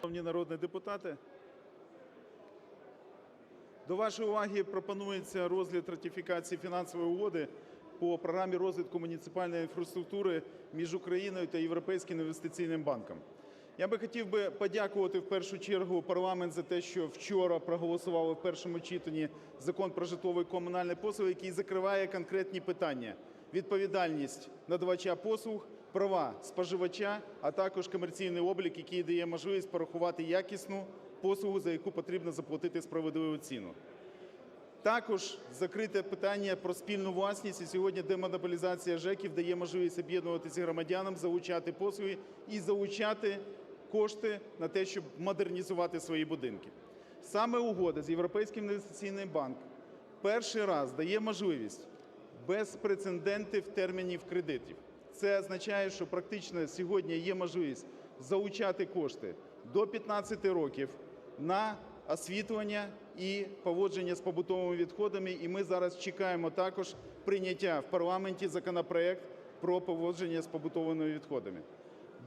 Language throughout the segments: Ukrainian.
Шановні народні депутати, до вашої уваги пропонується розгляд ратифікації фінансової угоди по програмі розвитку муніципальної інфраструктури між Україною та Європейським інвестиційним банком. Я би хотів би подякувати в першу чергу парламент за те, що вчора проголосували в першому читанні Закон про житлові комунальні послуги, який закриває конкретні питання: відповідальність надавача послуг, права споживача, а також комерційний облік, який дає можливість порахувати якісну послугу, за яку потрібно заплатити справедливу ціну. Також закрите питання про спільну власність. І сьогодні демонополізація ЖЕКів дає можливість об'єднуватися громадянам, залучати послуги і залучати кошти на те, щоб модернізувати свої будинки. Саме угода з Європейським інвестиційним банком перший раз дає можливість без прецедентів термінів кредитів. Це означає, що практично сьогодні є можливість залучати кошти до 15 років на освітлення і поводження з побутовими відходами. І ми зараз чекаємо також прийняття в парламенті законопроект про поводження з побутовими відходами.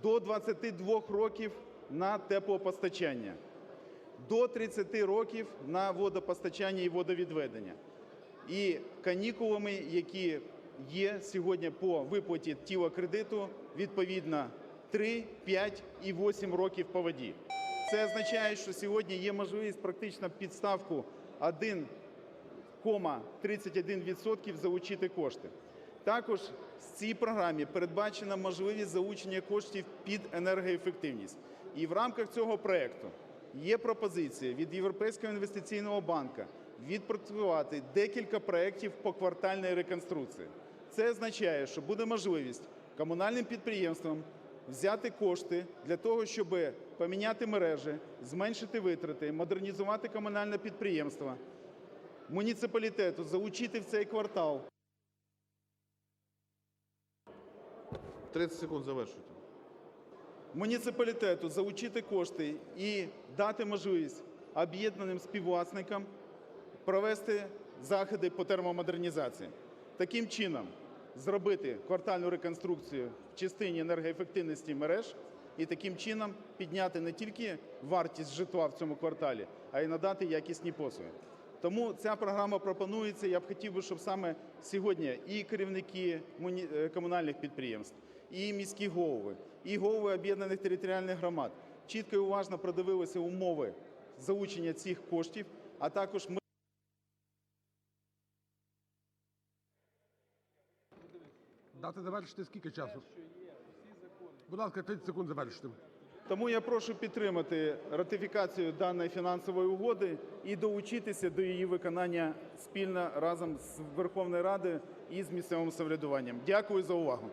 До 22 років на теплопостачання, до 30 років на водопостачання і водовідведення. І канікулами, які є сьогодні по виплаті тіла кредиту, відповідно 3, 5 і 8 років по воді. Це означає, що сьогодні є можливість практично під ставку 1,31% залучити кошти. Також в цій програмі передбачена можливість залучення коштів під енергоефективність. І в рамках цього проекту є пропозиція від Європейського інвестиційного банку відпрацювати декілька проєктів по квартальній реконструкції. Це означає, що буде можливість комунальним підприємствам взяти кошти для того, щоб поміняти мережі, зменшити витрати, модернізувати комунальне підприємство, муніципалітету залучити в цей квартал 30 секунд завершуйте. муніципалітету залучити кошти і дати можливість об'єднаним співвласникам провести заходи по термомодернізації. Таким чином, зробити квартальну реконструкцію в частині енергоефективності мереж і таким чином підняти не тільки вартість житла в цьому кварталі, а й надати якісні послуги. Тому ця програма пропонується. Я б хотів би, щоб саме сьогодні і керівники е, комунальних підприємств, і міські голови, і голови об'єднаних територіальних громад чітко і уважно продивилися умови залучення цих коштів, а також ми. Дати завершити скільки часу? Будь ласка, 30 секунд завершити. Тому я прошу підтримати ратифікацію даної фінансової угоди і долучитися до її виконання спільно разом з Верховною Радою і з місцевим самоврядуванням. Дякую за увагу.